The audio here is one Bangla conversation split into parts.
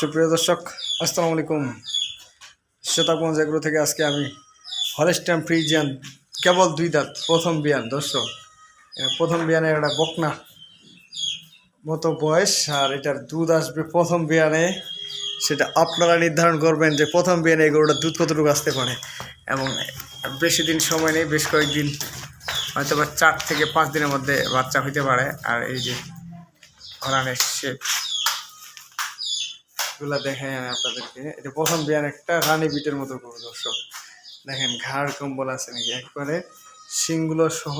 সুপ্রিয় দর্শক, আসসালামু আলাইকুম। শ্বেতাগঞ্জ এগুলো থেকে আজকে আমি হলেস্টাম ফ্রিজিয়ান কেবল দুই দাঁত, প্রথম বিয়ান, দর্শক। প্রথম বিয়ানের একটা বকনা মতো বয়স, আর এটার দুধ আসবে প্রথম বিয়ানে। সেটা আপনারা নির্ধারণ করবেন যে প্রথম বিয়ানে এই গরুটা দুধ কতটুকু আসতে পারে। এবং বেশি দিন সময় নেই, বেশ কয়েকদিন হয়তো বা চার থেকে পাঁচ দিনের মধ্যে বাচ্চা হইতে পারে। আর এই যে হরানের শেপ গুলা দেখাই আমি আপনাদেরকে এটা প্রথম বিয়ান একটা রানী বিটের মতো গরু দর্শক। দেখেন ঘাড় কম্বল আছে নাকি? একবারে শিংগুলো সহ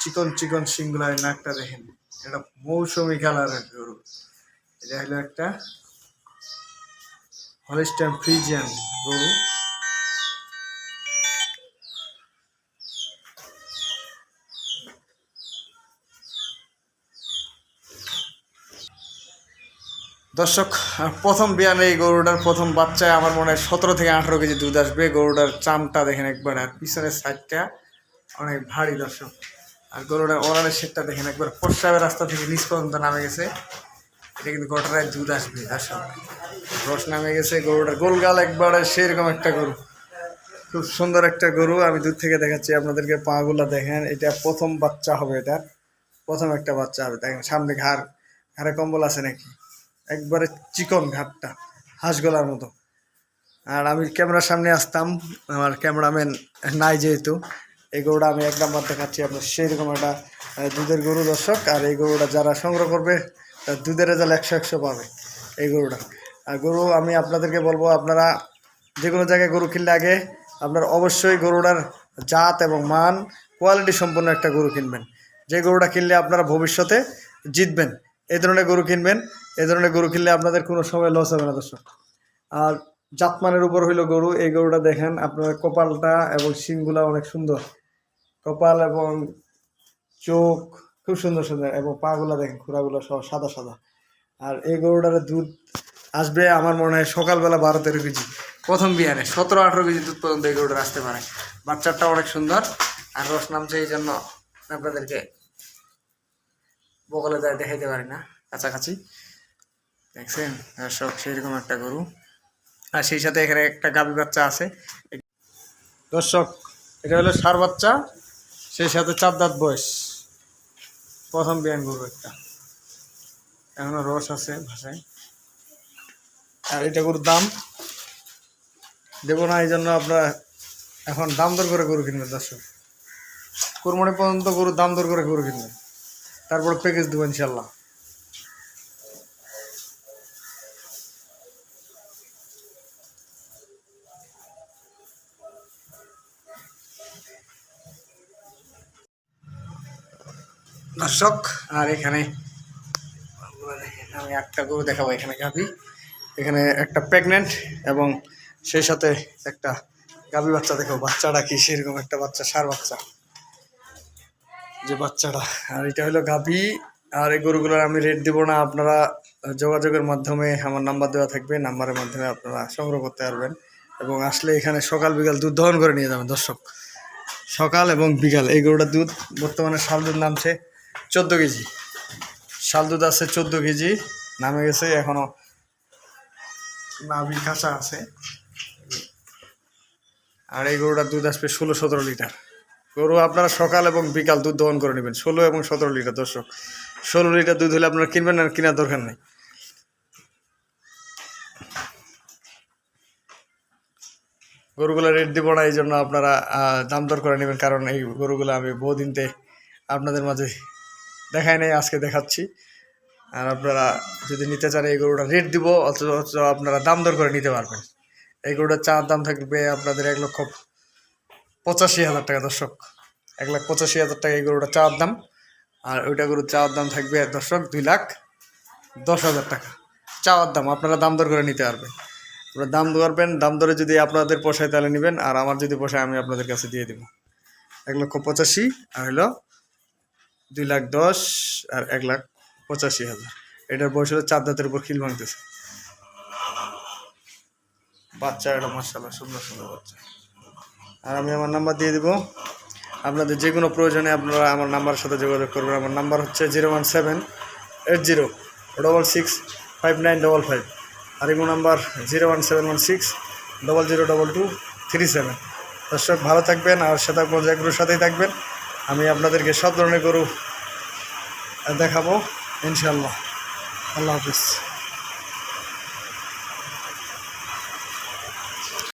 চিকন চিকন শিংগুলো আর নাকটা দেখেন। এটা মৌসুমি কালারের গরু। এটা হলো একটা হলিস্টান ফ্রিজিয়ান গরু। দর্শক, প্রথম বিয়ানে এই গরুটার প্রথম বাচ্চায় আমার মনে হয় সতেরো থেকে আঠেরো কেজি দুধ আসবে। গরুটার চামটা দেখেন একবার, আর পিছনের সাইডটা অনেক ভারী দর্শক। আর গরুটার ওরালের শেটটা দেখেন একবার, প্রস্রাবের রাস্তা থেকে নিচ পর্যন্ত নামে গেছে। এটা কিন্তু গোটাটায় দুধ আসবে, দর্শক। রস নামে গেছে গরুটার। গোলগাল একবারে সেরকম একটা গরু। খুব সুন্দর একটা গরু। আমি দূর থেকে দেখাচ্ছি আপনাদেরকে, পাগুলা দেখেন। এটা প্রথম বাচ্চা হবে এটা প্রথম একটা বাচ্চা হবে, দেখেন সামনে ঘাড়। ঘাড়ে কম্বল আছে নাকি? একবারে চিকন ঘাটটা হাঁস গলার মতো। আর আমি ক্যামেরার সামনে আসতাম, আমার ক্যামেরাম্যান নাই যেহেতু, এই গরুটা আমি এক নাম্বার দেখাচ্ছি। আপনার সেইরকম একটা দুধের গরু দর্শক, আর এই গরুটা যারা সংগ্রহ করবে, তার দুধের রেজাল্ট একশো একশো পাবে এই গরুটা। আর গরু, আমি আপনাদেরকে বলব, আপনারা যে কোনো জায়গায় গরু কিনলে আগে আপনার অবশ্যই গরুটার জাত এবং মান, কোয়ালিটি সম্পন্ন একটা গরু কিনবেন। যে গরুটা কিনলে আপনারা ভবিষ্যতে জিতবেন। এই ধরনের গরু কিনবেন এই ধরনের গরু কিনলে আপনাদের কোনো সময় লস হবে না, দর্শক। আর জাতমানের উপর হইল গরু, এই গরুটা দেখেন, আপনার কপালটা এবং শিংগুলা অনেক সুন্দর। কপাল এবং চোখ খুব সুন্দর সুন্দর, এবং পাগুলা দেখেন খুঁড়াগুলো সব সাদা সাদা। আর এই গরুটার দুধ আসবে আমার মনে হয় সকালবেলা বারো তেরো কেজি। প্রথম বিয়ানে সতেরো আঠেরো কেজি দুধ পর্যন্ত এই গরুটা আসতে পারে। বাচ্চাটা অনেক সুন্দর, আর রস নামছে এই জন্য আপনাদেরকে বগলে যায় দেখাইতে পারি না, কাছাকাছি। দেখছেন? সব সেরকম একটা গরু। আর সেই সাথে এখানে একটা গাভী বাচ্চা আছে। দর্শক, এটা হলো সার বাচ্চা, সেই সাথে চার দাঁত বয়স। প্রথম বিয়ান গরু একটা। এখনও রস আছে ভাষায়। আর এটা গরুর দাম? দেবো না এই জন্য আপনারা এখন দাম দর করে গরু কিনবেন, দর্শক। কোরবানি পর্যন্ত গরুর দাম দর করে গরু কিনবেন। তারপর প্যাকেজ দেবো ইনশাল্লাহ দর্শক, আর এখানে আমি একটা গরু দেখাবো এখানে গাভি। এখানে একটা প্রেগনেন্ট এবং সেই সাথে একটা গাভি বাচ্চা দেখো, বাচ্চাটা কি সেরকম একটা বাচ্চা, সার বাচ্চা। যে বাচ্চাটা আর এটা হলো গাভি। আর এই গরুগুলোর আমি রেট দিব না, আপনারা যোগাযোগের মাধ্যমে আমার নাম্বার দেওয়া থাকবে নাম্বারের মাধ্যমে আপনারা সংগ্রহ করতে পারবেন। এবং আসলে এখানে সকাল বিকাল দুধ দহন করে নিয়ে যাবেন, দর্শক। সকাল এবং বিকাল, এই গরুটার দুধ বর্তমানে শাল দুধ নামছে চোদ্দ কেজি। শাল দুধ আছে চোদ্দ কেজি, নামে গেছে এখনও নাভি কাঁচা আছে। আর এই গরুটার দুধ আসবে ষোলো সতেরো লিটার। গরু আপনারা সকাল এবং বিকাল দুধ দহন করে নেবেন, ষোলো এবং সতেরো লিটার। দর্শক, ষোলো লিটার দুধ হলে আপনারা কিনবেন না, কেনার দরকার নেই। গরুগুলো রেট দিব না এই জন্য আপনারা দাম দর করে নেবেন, কারণ এই গরুগুলো আমি বহুদিনতে আপনাদের মাঝে দেখায় নেই, আজকে দেখাচ্ছি। আর আপনারা যদি নিতে চান, এই গরুটা রেট দিব, অথচ অথচ আপনারা দাম দর করে নিতে পারবেন। এই গরুটার চার দাম থাকবে আপনাদের এক লক্ষ পঁচাশি হাজার টাকা, দর্শক। এক লাখ পঁচাশি হাজার টাকা এই গরুটা চাওয়ার দাম। আর ওইটা গরুর চাওয়ার দাম থাকবে, দর্শক, দুই লাখ দশ হাজার টাকা। চাওয়ার দাম, আপনারা দাম দর করে নিতে পারবেন। আপনারা দাম করবেন, দাম দরে যদি আপনাদের পোষায় তাহলে নেবেন, আর আমার যদি পোষায় আমি আপনাদের কাছে দিয়ে দেবো। এক লক্ষ পঁচাশি, আর হলো দুই লাখ দশ, আর এক লাখ পঁচাশি হাজার। এটার বয়স হলো চার দাঁতের উপর খিল ভাঙতেছে। বাচ্চা এটা মার্শাল্লাহ সুন্দর সুন্দর বাচ্চা। আর আমি আমার নাম্বার দিয়ে দিব। আপনাদের যে কোনো প্রয়োজনে আপনারা আমার নাম্বারের সাথে যোগাযোগ করবেন। আমার নাম্বার হচ্ছে zero one seven eight zero double six five nine double five. আর imo number zero one seven one six double zero double two three seven. দর্শক, ভালো থাকবেন আর শ্বেতাগঞ্জ এগুলোর সাথেই থাকবেন। আমি আপনাদেরকে সব ধরনের গরু দেখাবো। ইনশাল্লাহ আল্লাহ হাফিজ।